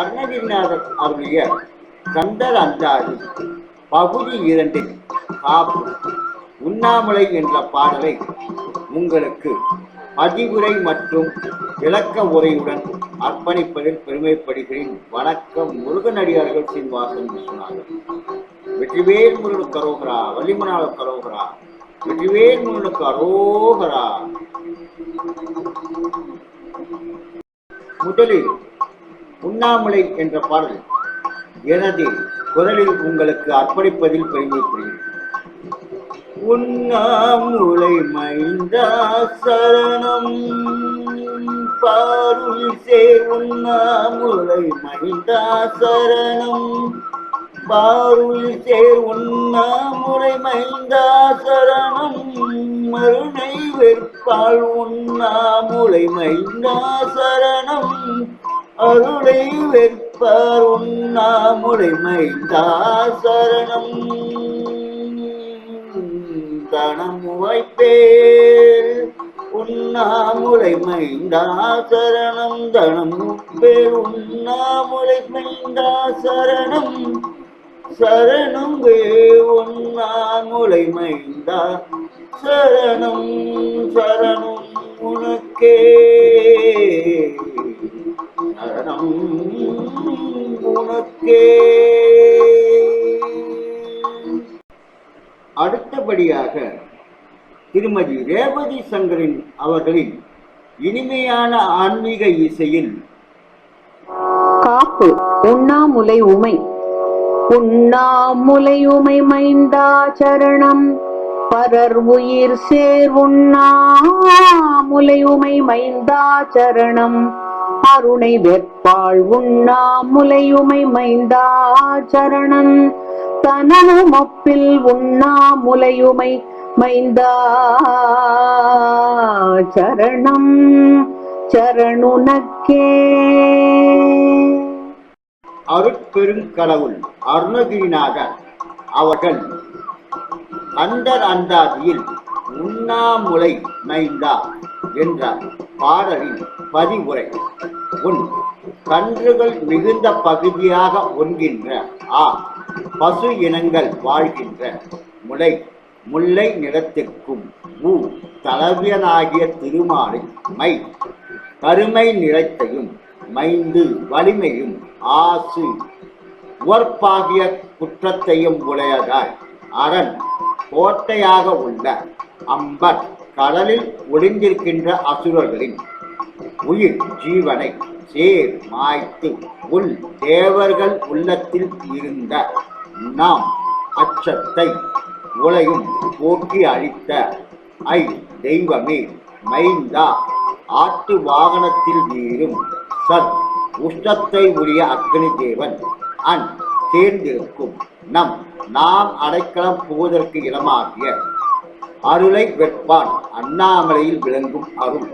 அருணகிரிநாதர் அருளிய கந்தர் அந்தாதி பகுதி இரண்டில் காப்பு உண்ணாமலை என்ற பாடலை உங்களுக்கு பதிவுரை மற்றும் விளக்க உரையுடன் அர்ப்பணிப்பதில் பெருமைப்படுகிறேன். வணக்கம் முருகனடியார்கள் சீனிவாசன் விஸ்வநாதன். வெற்றிவேல் முருகனுக்கு கரோகரா வள்ளிமனால கரோகரா வெற்றிவேல் முருகனுக்கு அரோகரா. முதலில் உண்ணாமலை என்ற பாடல். எனது குரலில் உங்களுக்கு அர்ப்பணிப்பதில் பெருமைப்படுகிறேன். உண்ணாமுலை மைந்தா சரணம். பாருள் சேர் உண்ணாமுலை மைந்தா சரணம். பாருள் சேர் உண்ணாமுலை மைந்தா சரணம். மருணை வெற்பால் உண்ணாமுலை மைந்தா சரணம். அருளை வெற்பார் உண்ணாமுலை மைந்தா சரணம் தனம் வைப்பேல் உண்ணாமுலை மைந்தா சரணம் தனம் பேர் உண்ணாமுலை மைந்தா சரணம் சரணம் வே உண்ணாமுலை மைந்தா சரணம் சரணம் உனக்கே. உனக்கே. அடுத்தபடியாக திருமதி ரேவதி சங்கரின் அவர்களின் இனிமையான ஆன்மீக இசையில் காப்பு உண்ணாமுலை உமை. உண்ணாமுலை உமை மைந்தா சரணம். பரர் உயிர் சேர் உண்ணாமுலை உமை மைந்தா சரணம். அருணை வெற்பாள் உண்ணா முலையுமை மைந்தா சரணம் தனனும் ஒப்பில் உண்ணாமுலையுமை மைந்தா சரணம். சரணுனக்கே. அருட்பெருங்கடவுள் அருணகிரிநாதர் அவர்கள் அந்தர் அந்தாதியில் உண்ணாமுலை மைந்தா என்ற பாடலின் பதிவுரை உன் கன்றுகள் மிகுந்த பகுதியாக ஒன்கின்ற ஆ பசு இனங்கள் வாழ்கின்ற முளை முல்லை நிலத்திற்கும் ஊ தலவியனாகிய திருமாலை மை கருமை நிறத்தையும் மைந்து வலிமையும் ஆசு உவர்ப்பாகிய குற்றத்தையும் உடையதாய். அரண் கோட்டையாக உள்ள அம்பர் கடலில் ஒளிந்திருக்கின்ற அசுரர்களின் உயிர் ஜீவனை சேர் மாய்த்து உள் தேவர்கள் உள்ளத்தில் இருந்த நாம் அச்சத்தை உலையும் போக்கி அழித்த. ஐ தெய்வமே மைந்தா ஆட்டு வாகனத்தில் வீறும் சத் உஷ்டத்தை உரிய அக்னி தேவன் அன் சேர்ந்திருக்கும் நம் நாம் அடைக்கலம் புகுவதற்கு இடமாகிய அருளை வெட்பான் அண்ணாமலையில் விளங்கும் அருள்.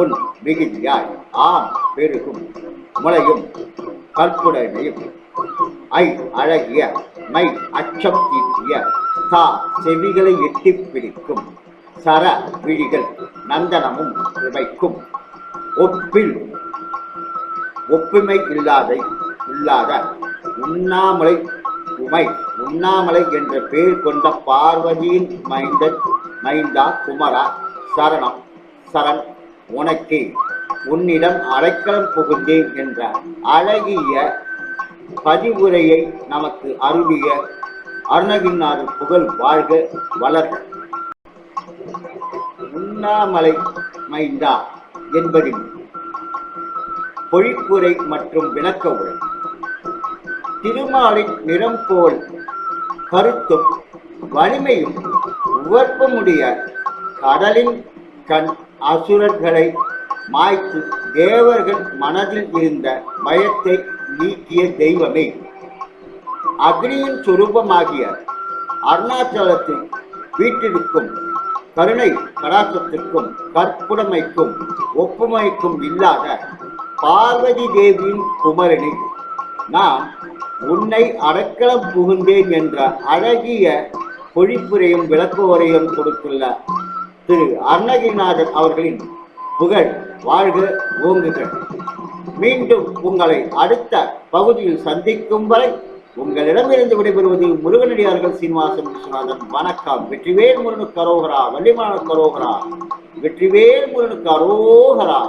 உன் மிகுதியாய் ஆம் பெருகும் முளையும் கற்புடனையும் ஐ அழகிய மை அச்சம் தீட்டிய தா செவிகளை எட்டி பிடிக்கும். சர விழிகள் நந்தனமும் இமைக்கும். ஒப்பில் ஒப்புமை இல்லாத இல்லாத உண்ணாமலை உமை உண்ணாமலை என்ற பெயர் கொண்ட பார்வதியின் மைந்தன் மைந்தா குமரா சரணம் சரண் உனக்கு உன்னிடம் அடைக்கலம் புகுந்தேன் என்ற அழகிய பதிவுரையை நமக்கு அருளிய அருணகிரிநாதர் புகழ் வாழ்க வளர்க. உண்ணாமலை மைந்தா என்பதில் பொழிப்புரை மற்றும் விளக்க உரை. திருமாலின் நிறம் போல் கருத்தும் வலிமையும் உவர்ப்பமுடைய கடலின் கண் அசுரர்களை மாய்த்து தேவர்கள் மனதில் இருந்த பயத்தை நீக்கிய தெய்வமே. அக்னியின் சுரூபமாகிய அருணாச்சலத்தில் வீட்டிற்கும் கருணை கடாசத்திற்கும் கற்புடமைக்கும் ஒப்புமைக்கும் இல்லாத பார்வதி தேவியின் குமரனே நான் உன்னை அடக்கலம் புகுந்தேன் என்ற அழகிய பொழிப்புரையும் விளக்குவரையும் கொடுத்துள்ள திரு அருணகிரிநாதன் அவர்களின் புகழ் வாழ்க ஓங்குகள் மீண்டும் உங்களை அடுத்த பகுதியில் சந்திக்கும் வரை உங்களிடமிருந்து விடைபெறுவது முருகனடியார்கள் சீனிவாசன் விஸ்வநாதன். வணக்கம். வெற்றிவேல் முருகனுக்கு அரோகரா. வள்ளிமான கரோகரா வெற்றிவேல் முருகனுக்கு அரோகரா.